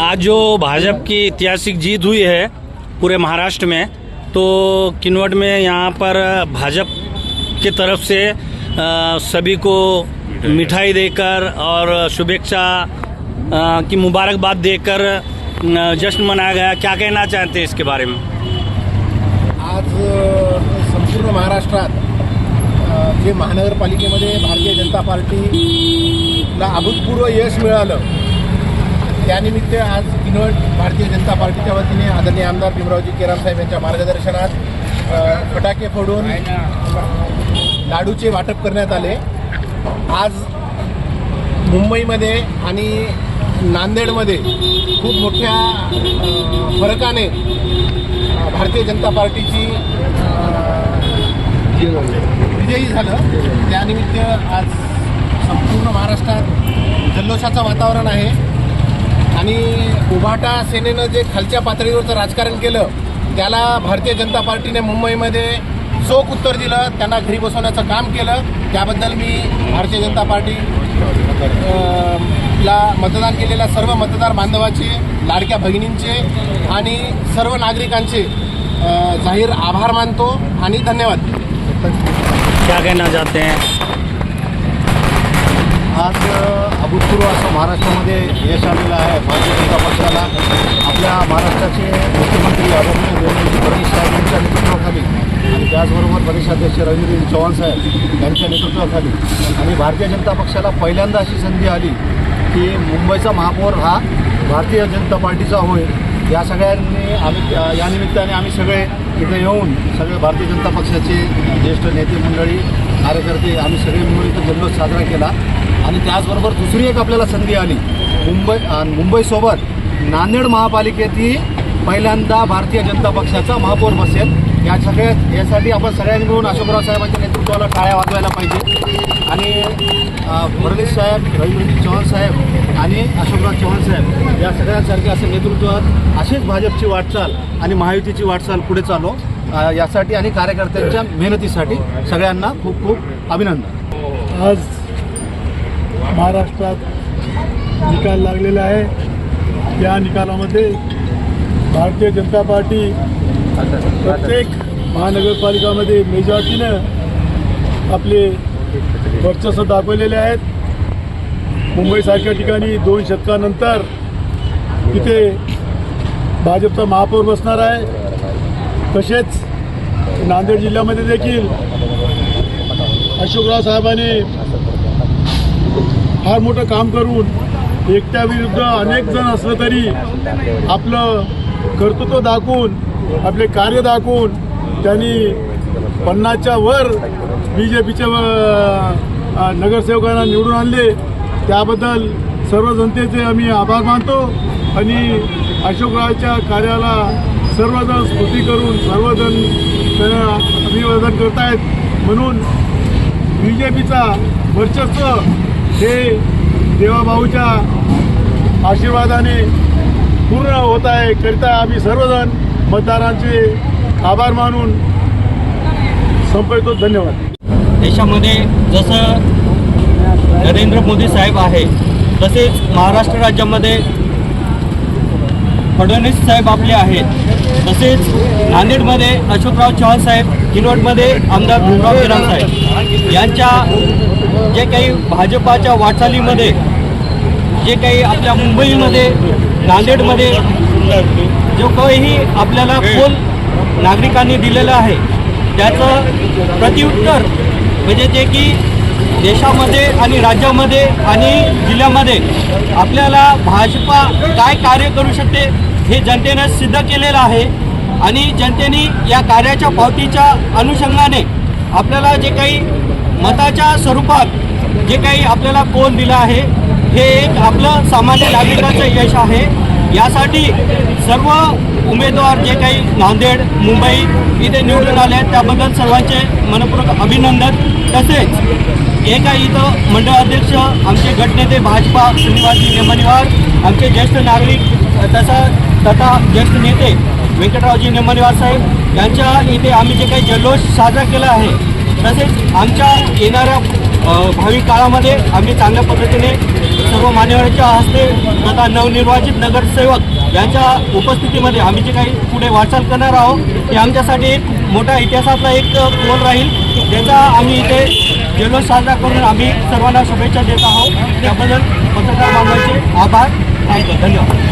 आज जो भाजपा की ऐतिहासिक जीत हुई है पूरे महाराष्ट्र में तो किन्वट में यहाँ पर भाजपा की तरफ़ से अ, सभी को मिठाई देकर और शुभेच्छा की मुबारकबाद देकर जश्न मनाया गया। क्या कहना चाहते हैं इसके बारे में? आज संपूर्ण महाराष्ट्रात अ, जे महानगरपालिकेमध्ये भारतीय जनता पार्टीला अभूतपूर्व यश मिळालं त्यानिमित्त आज किनवट भारतीय जनता पार्टीच्या वतीने आदरणीय आमदार भीमरावजी केराम साहेब यांच्या मार्गदर्शनात फटाके फोडून लाडूचे वाटप करण्यात आले. आज मुंबईमध्ये आणि नांदेडमध्ये खूप मोठ्या फरकाने भारतीय जनता पार्टीची विजयी झालं. त्यानिमित्त आज संपूर्ण महाराष्ट्रात जल्लोषाचं वातावरण आहे. आणि उभाटा सेनेनं जे खालच्या पातळीवरचं राजकारण केलं त्याला भारतीय जनता पार्टीने मुंबईमध्ये चोख उत्तर दिलं त्यांना घरी बसवण्याचं काम केलं. त्याबद्दल मी भारतीय जनता पार्टी ला मतदान केलेल्या सर्व मतदार बांधवाचे लाडक्या भगिनींचे आणि सर्व नागरिकांचे जाहीर आभार मानतो आणि धन्यवाद. क्या कहना चाहते हैं? आज अभूतपूर्व असं महाराष्ट्रामध्ये यश आलेलं आहे. भारतीय जनता पक्षाला आपल्या महाराष्ट्राचे मुख्यमंत्री आदरणीय देवेंद्रजी फडणवीस साहेब यांच्या नेतृत्वाखाली आणि त्याचबरोबर प्रदेशाध्यक्ष रवींद्र चव्हाण साहेब यांच्या नेतृत्वाखाली आणि भारतीय जनता पक्षाला पहिल्यांदा अशी संधी आली की मुंबईचा महापौर हा भारतीय जनता पार्टीचा होईल या सगळ्यांनी आम्ही यानिमित्ताने आम्ही सगळे इथे येऊन सगळे भारतीय जनता पक्षाचे ज्येष्ठ नेते मंडळी कार्यकर्ते आम्ही सगळे मिळून इथं जल्लोष साजरा केला. आणि त्याचबरोबर दुसरी एक आपल्याला संधी आली. मुंबई मुंबईसोबत नांदेड महापालिकेतही पहिल्यांदा भारतीय जनता पक्षाचा महापौर बसेल. या सगळ्या यासाठी आपण सगळ्यांनी मिळून अशोकराव साहेबांच्या नेतृत्वाला टाळ्या वाजवायला पाहिजे. आणि अं, फडणवीस साहेब रवींद्रजी चव्हाण साहेब आणि अशोकराव चव्हाण साहेब या सगळ्यांसारखे असं नेतृत्वात अशीच भाजपची वाटचाल आणि महायुतीची वाटचाल पुढे चालू. यासाठी आणि कार्यकर्त्यांच्या मेहनतीसाठी सगळ्यांना खूप खूप अभिनंदन. आज महाराष्ट्रात निकाल लागलेला आहे. त्या निकालामध्ये भारतीय जनता पार्टी प्रत्येक महानगरपालिकामध्ये मेजॉरिटीनं आपले वर्चस्व दाखवलेले आहेत. मुंबईसारख्या ठिकाणी दोन शतकानंतर तिथे भाजपचा महापौर बसणार आहे. तसेच नांदेड जिल्ह्यामध्ये देखील अशोकराव साहेबांनी फार मोठं काम करून एकट्या विरुद्ध अनेक जण असलं तरी आपलं कर्तृत्व दाखवून आपले कार्य दाखवून त्यांनी पन्नासच्या वर बी जे पीच्या नगरसेवकांना निवडून आणले. त्याबद्दल सर्व जनतेचे आम्ही आभार मानतो आणि अशोकरावच्या कार्याला सर्वजण स्तुती करून सर्वजण त्यांना अभिवादन करतायत. म्हणून बी जे पीचा वर्चस्व हे देवाभाऊच्या आशीर्वादाने पूर्ण होत आहे. करिता आम्ही सर्वजण मतदारांचे आभार मानून संपवतो. धन्यवाद. देशामध्ये जसं नरेंद्र मोदी साहेब आहे तसेच महाराष्ट्र राज्यामध्ये फडणवीस साहेब आपले आहेत. तसेच नांदेडमध्ये अशोकराव चव्हाण साहेब किनवटमध्ये आमदार भीमराव केराम साहेब. यांच्या जे काही भाजपाच्या वाटचालीमध्ये जे काही आपल्या मुंबईमध्ये नांदेडमध्ये जो काही आपल्याला फोन नागरिकांनी दिलेलं आहे त्याचं प्रत्युत्तर म्हणजे जे की देशामध्ये आणि राज्यामध्ये आणि जिल्ह्यामध्ये आपल्याला भाजपा काय कार्य करू शकते हे जनतेनं सिद्ध केलेलं आहे. आणि जनतेने या कार्याच्या पावतीच्या अनुषंगाने आपल्याला जे काही मताच्या स्वरूपात जे काही आपल्याला कोण दिलं आहे हे एक आपलं सामान्य नागरिकाचं यश आहे. यासाठी सर्व उमेदवार जे काही नांदेड मुंबई इथे निवडून आले आहेत त्याबद्दल सर्वांचे मनपूर्वक अभिनंदन. तसेच एका इथं मंडळ अध्यक्ष आमचे गटनेते भाजपा श्रीनिवासजी नेमणीवार आमचे ज्येष्ठ नागरिक तसा तथा ज्येष्ठ नेते व्यंकटरावजी नेमणीवार साहेब यांच्या इथे आम्ही जे काही जल्लोष साजरा केला आहे तसेच आमच्या येणाऱ्या भावी काळामध्ये आम्ही चांगल्या पद्धतीने सर्व मान्यवरांच्या हस्ते तथा नवनिर्वाचित नगरसेवक यांच्या उपस्थितीमध्ये आम्ही जे काही पुढे वाटचाल करणार आहोत हे आमच्यासाठी एक मोठा इतिहासातला एक कोल राहील त्याचा आम्ही इथे जल्लोष साजरा करून आम्ही सर्वांना शुभेच्छा देत आहोत. त्याबद्दल पत्रकार बांधवांचे आभार. थँक्यू धन्यवाद